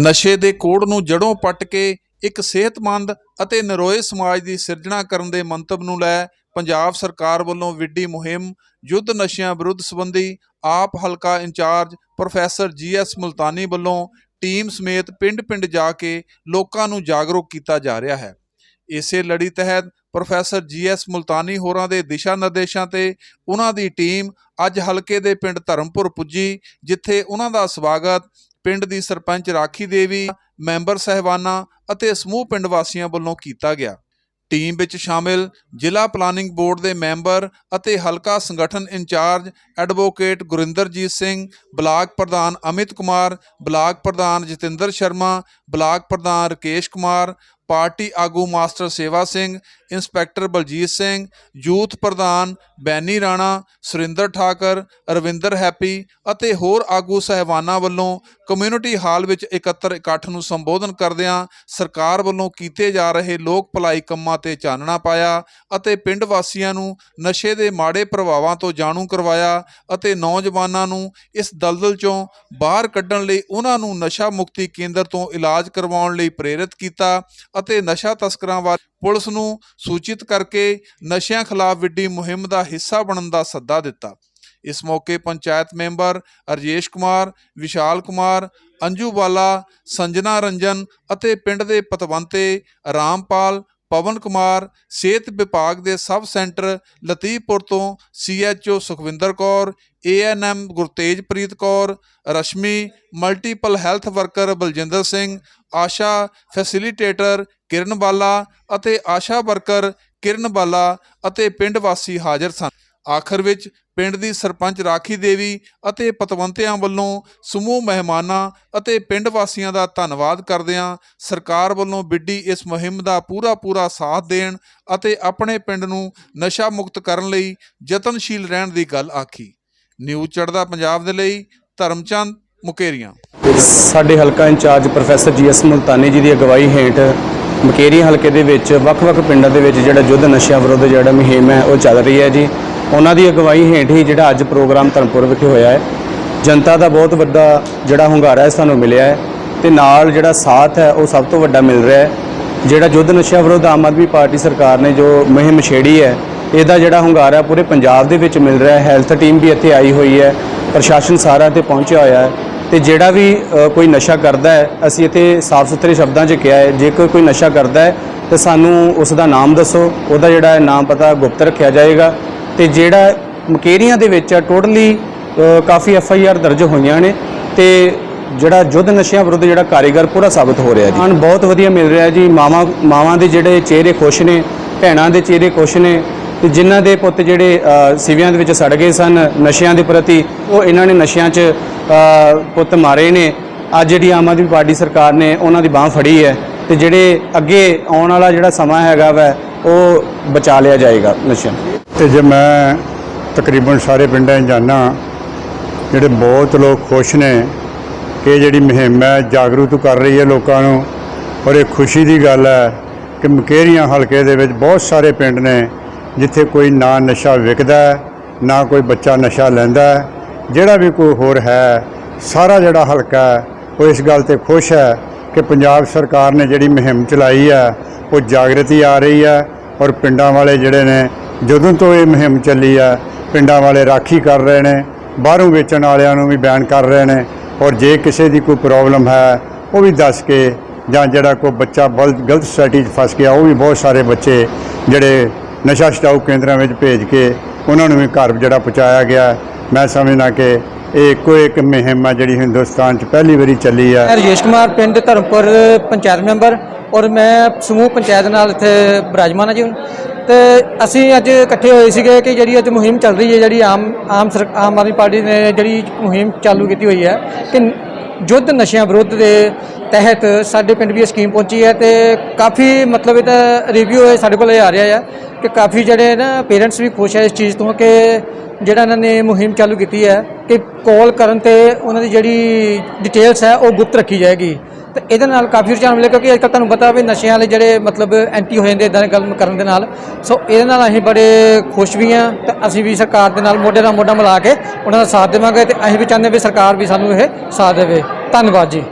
ਨਸ਼ੇ ਦੇ ਕੋੜ ਨੂੰ ਜੜੋਂ ਪੱਟ ਕੇ ਇੱਕ ਸਿਹਤਮੰਦ ਅਤੇ ਨਰੋਏ ਸਮਾਜ ਦੀ ਸਿਰਜਣਾ ਕਰਨ ਦੇ ਮੰਤਵ ਨੂੰ ਲੈ ਪੰਜਾਬ ਸਰਕਾਰ ਵੱਲੋਂ ਵਿੱਢੀ ਮੁਹਿੰਮ ਯੁੱਧ ਨਸ਼ਿਆਂ ਵਿਰੁੱਧ ਸੰਬੰਧੀ ਆਪ ਹਲਕਾ ਇੰਚਾਰਜ ਪ੍ਰੋਫੈਸਰ ਜੀਐਸ ਮੁਲਤਾਨੀ ਵੱਲੋਂ ਟੀਮ ਸਮੇਤ ਪਿੰਡ-ਪਿੰਡ ਜਾ ਕੇ ਲੋਕਾਂ ਨੂੰ ਜਾਗਰੂਕ ਕੀਤਾ ਜਾ ਰਿਹਾ ਹੈ। ਇਸੇ ਲੜੀ ਤਹਿਤ ਪ੍ਰੋਫੈਸਰ ਜੀਐਸ ਮੁਲਤਾਨੀ ਹੋਰਾਂ ਦੇ ਦਿਸ਼ਾ ਨਿਰਦੇਸ਼ਾਂ ਤੇ ਉਹਨਾਂ ਦੀ ਟੀਮ ਅੱਜ ਹਲਕੇ ਦੇ ਪਿੰਡ ਧਰਮਪੁਰ ਪੁੱਜੀ, ਜਿੱਥੇ ਉਹਨਾਂ ਦਾ ਸਵਾਗਤ ਪਿੰਡ ਦੀ ਸਰਪੰਚ ਰਾਖੀ ਦੇਵੀ, ਮੈਂਬਰ ਸਹਿਬਾਨਾਂ ਅਤੇ ਸਮੂਹ ਪਿੰਡ ਵਾਸੀਆਂ ਵੱਲੋਂ ਕੀਤਾ ਗਿਆ। ਟੀਮ ਵਿੱਚ ਸ਼ਾਮਿਲ ਜ਼ਿਲ੍ਹਾ ਪਲਾਨਿੰਗ ਬੋਰਡ ਦੇ ਮੈਂਬਰ ਅਤੇ ਹਲਕਾ ਸੰਗਠਨ incharge advocate Gurinderjit Singh, block ਪ੍ਰਧਾਨ ਅਮਿਤ ਕੁਮਾਰ, ਬਲਾਕ ਪ੍ਰਧਾਨ ਜਤਿੰਦਰ ਸ਼ਰਮਾ, ਬਲਾਕ ਪ੍ਰਧਾਨ ਰਕੇਸ਼ ਕੁਮਾਰ, ਪਾਰਟੀ ਆਗੂ master Sewa Singh inspector Baljit Singh, youth ਪ੍ਰਧਾਨ ਬੈਨੀ ਰਾਣਾ, ਸੁਰਿੰਦਰ ਠਾਕਰ, ਰਵਿੰਦਰ ਹੈਪੀ ਅਤੇ ਹੋਰ ਆਗੂ ਸਹਿਬਾਨਾਂ ਵੱਲੋਂ ਕਮਿਊਨਿਟੀ ਹਾਲ ਵਿੱਚ ਇਕੱਤਰ ਇਕੱਠ ਨੂੰ ਸੰਬੋਧਨ ਕਰਦਿਆਂ ਸਰਕਾਰ ਵੱਲੋਂ ਕੀਤੇ ਜਾ ਰਹੇ ਲੋਕ ਭਲਾਈ ਕੰਮਾਂ ਤੇ ਚਾਨਣਾ ਪਾਇਆ ਅਤੇ ਪਿੰਡ ਵਾਸੀਆਂ ਨੂੰ ਨਸ਼ੇ ਦੇ ਮਾੜੇ ਪ੍ਰਭਾਵਾਂ ਤੋਂ ਜਾਣੂ ਕਰਵਾਇਆ ਅਤੇ ਨੌਜਵਾਨਾਂ ਨੂੰ ਇਸ ਦਲਦਲ ਚੋਂ ਬਾਹਰ ਕੱਢਣ ਲਈ ਉਹਨਾਂ ਨੂੰ ਨਸ਼ਾ ਮੁਕਤੀ ਕੇਂਦਰ ਤੋਂ ਇਲਾਜ ਕਰਵਾਉਣ ਲਈ ਪ੍ਰੇਰਿਤ ਕੀਤਾ ਅਤੇ ਨਸ਼ਾ ਤਸਕਰਾਂ ਬਾਰੇ ਪੁਲਿਸ ਨੂੰ ਸੂਚਿਤ ਕਰਕੇ ਨਸ਼ਿਆਂ ਖਿਲਾਫ ਵਿੱਢੀ ਮੁਹਿੰਮ ਦਾ ਹਿੱਸਾ ਬਣਨ ਦਾ ਸੱਦਾ ਦਿੱਤਾ। ਇਸ ਮੌਕੇ ਪੰਚਾਇਤ ਮੈਂਬਰ ਅਰਜੇਸ਼ ਕੁਮਾਰ, ਵਿਸ਼ਾਲ ਕੁਮਾਰ, ਅੰਜੂ ਬਾਲਾ, ਸੰਜਨਾ ਰੰਜਨ ਅਤੇ ਪਿੰਡ ਦੇ ਪਤਵੰਤੇ ਰਾਮਪਾਲ ਪਵਨ ਕੁਮਾਰ, ਸਿਹਤ ਵਿਭਾਗ ਦੇ ਸਬ ਸੈਂਟਰ ਲਤੀਫਪੁਰ ਤੋਂ CHO Sukhwinder Kaur ANM Gurtejpreet Kaur, Rashmi, multiple health worker Baljinder Singh, Asha facilitator Kiran Bala ਅਤੇ ਆਸ਼ਾ ਵਰਕਰ ਕਿਰਨ ਬਾਲਾ ਅਤੇ ਪਿੰਡ ਵਾਸੀ ਹਾਜ਼ਰ ਸਨ। ਆਖਰ ਵਿੱਚ ਪਿੰਡ ਦੀ ਸਰਪੰਚ ਰਾਖੀ ਦੇਵੀ ਅਤੇ ਪਤਵੰਤਿਆਂ ਵੱਲੋਂ ਸਮੂਹ ਮਹਿਮਾਨਾਂ ਅਤੇ ਪਿੰਡ ਵਾਸੀਆਂ ਦਾ ਧੰਨਵਾਦ ਕਰਦਿਆਂ ਸਰਕਾਰ ਵੱਲੋਂ ਬਿੱਡੀ ਇਸ ਮੁਹਿੰਮ ਦਾ ਪੂਰਾ ਪੂਰਾ ਸਾਥ ਦੇਣ ਅਤੇ ਆਪਣੇ ਪਿੰਡ ਨੂੰ ਨਸ਼ਾ ਮੁਕਤ ਕਰਨ ਲਈ ਯਤਨਸ਼ੀਲ ਰਹਿਣ ਦੀ ਗੱਲ ਆਖੀ। ਨਿਊਜ਼ ਚੜ੍ਹਦਾ ਪੰਜਾਬ ਦੇ ਲਈ ਧਰਮਚੰਦ ਮੁਕੇਰੀਆਂ। ਸਾਡੇ ਹਲਕਾ incharge professor ji G S Multani ji ਦੀ ਅਗਵਾਈ ਹੇਠ ਮਕੇਰੀ ਹਲਕੇ ਦੇ ਵਿੱਚ ਵੱਖ-ਵੱਖ ਪਿੰਡਾਂ ਦੇ ਵਿੱਚ ਜਿਹੜਾ ਯੁੱਧ ਨਸ਼ਿਆਂ ਵਿਰੁੱਧ ਜਿਹੜਾ ਮੁਹਿੰਮ ਹੈ ਉਹ ਚੱਲ ਰਹੀ ਹੈ ਜੀ। ਉਹਨਾਂ ਦੀ ਅਗਵਾਈ ਹੇਠ ਹੀ ਜਿਹੜਾ ਅੱਜ ਪ੍ਰੋਗਰਾਮ ਧਰਮਪੁਰ ਵਿਖੇ ਹੋਇਆ ਹੈ। ਜਨਤਾ ਦਾ ਬਹੁਤ ਵੱਡਾ ਜਿਹੜਾ ਹੁੰਗਾਰਾ ਹੈ ਸਾਨੂੰ ਮਿਲਿਆ ਹੈ ਤੇ ਨਾਲ ਜਿਹੜਾ ਸਾਥ ਹੈ, ਉਹ ਸਭ ਤੋਂ ਵੱਡਾ ਮਿਲ ਰਿਹਾ ਹੈ। ਜਿਹੜਾ ਯੁੱਧ ਨਸ਼ਿਆਂ ਵਿਰੁੱਧ ਆਮ ਆਦਮੀ ਪਾਰਟੀ ਸਰਕਾਰ ਨੇ ਜੋ ਮੁਹਿੰਮ ਛੇੜੀ ਹੈ, ਇਹਦਾ ਜਿਹੜਾ ਹੁੰਗਾਰਾ ਪੂਰੇ ਪੰਜਾਬ ਦੇ ਵਿੱਚ ਮਿਲ ਰਿਹਾ ਹੈ। ਹੈਲਥ ਟੀਮ ਵੀ ਇੱਥੇ ਆਈ ਹੋਈ ਹੈ, ਪ੍ਰਸ਼ਾਸਨ ਸਾਰਾ ਇੱਥੇ ਪਹੁੰਚਿਆ ਹੋਇਆ ਹੈ ਤੇ ਜਿਹੜਾ ਵੀ ਕੋਈ ਨਸ਼ਾ ਕਰਦਾ ਹੈ, ਅਸੀਂ ਇੱਥੇ ਸਾਫ਼ ਸੁਥਰੇ ਸ਼ਬਦਾਂ 'ਚ ਕਿਹਾ ਹੈ, ਜੇਕਰ ਕੋਈ ਨਸ਼ਾ ਕਰਦਾ ਹੈ, ਤੇ ਸਾਨੂੰ ਉਸ ਦਾ ਨਾਮ ਦੱਸੋ, ਉਹਦਾ ਜਿਹੜਾ ਨਾਮ ਪਤਾ ਗੁਪਤ ਰੱਖਿਆ ਜਾਏਗਾ। ਤੇ ਜਿਹੜਾ ਮਕੇਰੀਆਂ ਦੇ ਵਿੱਚ ਆ ਟੋਟਲੀ ਕਾਫੀ ਐਫ ਆਈ ਆਰ ਦਰਜ ਹੋਈਆਂ ਨੇ ਤੇ ਜਿਹੜਾ ਯੁੱਧ ਨਸ਼ਿਆਂ ਵਿਰੁੱਧ ਜਿਹੜਾ ਕਾਰੀਗਰ ਪੂਰਾ ਸਾਬਤ ਹੋ ਰਿਹਾ ਜੀ। ਆਨ ਬਹੁਤ ਵਧੀਆ ਮਿਲ ਰਿਹਾ ਜੀ। ਮਾਵਾਂ ਮਾਵਾਂ ਦੇ ਜਿਹੜੇ ਚਿਹਰੇ ਖੁਸ਼ ਨੇ, ਭੈਣਾਂ ਦੇ ਚਿਹਰੇ ਖੁਸ਼ ਨੇ ਤੇ ਜਿਨ੍ਹਾਂ ਦੇ ਪੁੱਤ ਜਿਹੜੇ ਸਿਵਿਆਂ ਦੇ ਵਿੱਚ ਸੜ ਗਏ ਸਨ ਨਸ਼ਿਆਂ ਦੇ ਪ੍ਰਤੀ, ਉਹ ਇਹਨਾਂ ਨੇ ਨਸ਼ਿਆਂ 'ਚ ਪੁੱਤ ਮਾਰੇ ਨੇ। ਅੱਜ ਜਿਹੜੀ ਆਮ ਆਦਮੀ ਪਾਰਟੀ ਸਰਕਾਰ ਨੇ ਉਹਨਾਂ ਦੀ ਬਾਹ ਫੜੀ ਹੈ ਤੇ ਜਿਹੜੇ ਅੱਗੇ ਆਉਣ ਵਾਲਾ ਜਿਹੜਾ ਸਮਾਂ ਹੈਗਾ ਵੈ ਉਹ ਬਚਾ ਲਿਆ ਜਾਏਗਾ ਨਸ਼ਿਆਂ ਤੋਂ। ਤੇ ਜੇ ਮੈਂ ਤਕਰੀਬਨ ਸਾਰੇ ਪਿੰਡਾਂ 'ਚ ਜਾਣਾ ਜਿਹੜੇ ਬਹੁਤ ਲੋਕ ਖੁਸ਼ ਨੇ ਕਿ ਇਹ ਜਿਹੜੀ ਮੁਹਿੰਮ ਹੈ ਜਾਗਰੂਕ ਕਰ ਰਹੀ ਹੈ ਲੋਕਾਂ ਨੂੰ, ਔਰ ਇਹ ਖੁਸ਼ੀ ਦੀ ਗੱਲ ਹੈ ਕਿ ਮਕੇਰੀਆਂ ਹਲਕੇ ਦੇ ਵਿੱਚ ਬਹੁਤ ਸਾਰੇ ਪਿੰਡ ਨੇ ਜਿੱਥੇ ਕੋਈ ਨਾ ਨਸ਼ਾ ਵਿਕਦਾ ਨਾ ਕੋਈ ਬੱਚਾ ਨਸ਼ਾ ਲੈਂਦਾ ਜਿਹੜਾ ਵੀ ਕੋਈ ਹੋਰ ਹੈ, ਸਾਰਾ ਜਿਹੜਾ ਹਲਕਾ ਹੈ, ਉਹ ਇਸ ਗੱਲ ਤੇ ਖੁਸ਼ ਹੈ ਕਿ ਪੰਜਾਬ ਸਰਕਾਰ ਨੇ ਜਿਹੜੀ ਮੁਹਿੰਮ ਚਲਾਈ ਹੈ ਉਹ ਜਾਗਰਤੀ ਆ ਰਹੀ ਹੈ ਔਰ ਪਿੰਡਾਂ ਵਾਲੇ ਜਿਹੜੇ ਨੇ, ਜਦੋਂ ਤੋਂ ਇਹ ਮੁਹਿੰਮ ਚੱਲੀ ਹੈ ਪਿੰਡਾਂ ਵਾਲੇ ਰਾਖੀ ਕਰ ਰਹੇ ਨੇ, ਬਾਹਰੋਂ ਵੇਚਣ ਵਾਲਿਆਂ ਨੂੰ ਵੀ ਬੈਨ ਕਰ ਰਹੇ ਨੇ ਔਰ ਜੇ ਕਿਸੇ ਦੀ ਕੋਈ ਪ੍ਰੋਬਲਮ ਹੈ, ਉਹ ਵੀ ਦੱਸ ਕੇ ਜਾਂ ਜਿਹੜਾ ਕੋਈ ਬੱਚਾ ਬਲ, ਗਲਤ ਸੋਸਾਇਟੀ 'ਚ ਫਸ ਗਿਆ, ਉਹ ਵੀ ਬਹੁਤ ਸਾਰੇ ਬੱਚੇ ਜਿਹੜੇ ਨਸ਼ਾ ਛਡਾਊ ਕੇਂਦਰਾਂ ਵਿੱਚ ਭੇਜ ਕੇ ਉਹਨਾਂ ਨੂੰ ਵੀ ਘਰ ਜਿਹੜਾ ਪਹੁੰਚਾਇਆ ਗਿਆ। ਮੈਂ ਸਮਝਦਾ ਕਿ ਇਹ ਇੱਕੋ ਇੱਕ ਮੁਹਿੰਮ ਆ ਜਿਹੜੀ ਹਿੰਦੁਸਤਾਨ 'ਚ ਪਹਿਲੀ ਵਾਰੀ ਚੱਲੀ ਆ ਮੈਂ ਰਜੇਸ਼ ਕੁਮਾਰ, ਪਿੰਡ ਧਰਮਪੁਰ, ਪੰਚਾਇਤ ਮੈਂਬਰ ਔਰ ਮੈਂ ਸਮੂਹ ਪੰਚਾਇਤ ਨਾਲ ਇੱਥੇ ਬਿਰਾਜਮਾਨ ਹਾਂ ਜੀ ਹੁਣ। ਤੇ ਅਸੀਂ ਅੱਜ ਇਕੱਠੇ ਹੋਏ ਸੀਗੇ ਕਿ ਜਿਹੜੀ ਅੱਜ ਮੁਹਿੰਮ ਚੱਲ ਰਹੀ ਹੈ, ਜਿਹੜੀ ਆਮ ਆਮ ਸਰ- ਆਮ ਆਦਮੀ ਪਾਰਟੀ ਨੇ ਜਿਹੜੀ ਮੁਹਿੰਮ ਚਾਲੂ ਕੀਤੀ ਹੋਈ ਹੈ, ਕਿ ਯੁੱਧ ਨਸ਼ਿਆਂ ਵਿਰੁੱਧ ਦੇ ਤਹਿਤ ਸਾਡੇ ਪਿੰਡ ਵੀ ਇਹ ਸਕੀਮ ਪਹੁੰਚੀ ਹੈ ਤੇ ਕਾਫੀ ਮਤਲਬ ਇਹਦਾ ਰਿਵਿਊ ਹੈ ਸਾਡੇ ਕੋਲ ਇਹ ਆ ਰਿਹਾ ਹੈ ਕਿ ਕਾਫੀ ਜਿਹੜੇ ਨਾ ਪੇਰੈਂਟਸ ਵੀ ਖੁਸ਼ ਹੈ ਇਸ ਚੀਜ਼ ਤੋਂ ਕਿ ਜਿਹੜਾ ਇਹਨਾਂ ਨੇ ਮੁਹਿੰਮ ਚਾਲੂ ਕੀਤੀ ਹੈ ਕਿ ਕਾਲ ਕਰਨ ਤੇ ਉਹਨਾਂ ਦੀ ਜਿਹੜੀ ਡਿਟੇਲਸ ਹੈ ਉਹ ਗੁਪਤ ਰੱਖੀ ਜਾਏਗੀ। ਤੇ ਇਹਦੇ ਨਾਲ ਕਾਫੀ ਰੁਝਾਨ ਮਿਲੇ ਕਿਉਂਕਿ ਅੱਜ ਕੱਲ੍ਹ ਤੁਹਾਨੂੰ ਪਤਾ ਵੀ ਨਸ਼ਿਆਂ ਵਾਲੇ ਜਿਹੜੇ ਮਤਲਬ ਐਂਟੀ ਹੋ ਜਾਂਦੇ ਇਦਾਂ ਗੱਲ ਕਰਨ ਦੇ ਨਾਲ। ਸੋ ਇਹਦੇ ਨਾਲ ਅਸੀਂ ਬੜੇ ਖੁਸ਼ ਵੀ ਹਾਂ ਤੇ ਅਸੀਂ ਵੀ ਸਰਕਾਰ ਦੇ ਨਾਲ ਮੋਢੇ ਨਾਲ ਮੋਢਾ ਮਿਲਾ ਕੇ ਉਹਨਾਂ ਦਾ ਸਾਥ ਦੇਵਾਂਗੇ ਤੇ ਅਸੀਂ ਵੀ ਚਾਹੁੰਦੇ ਵੀ ਸਰਕਾਰ ਵੀ ਸਾਨੂੰ ਇਹ ਸਾਥ ਦੇਵੇ। ਧੰਨਵਾਦ ਜੀ।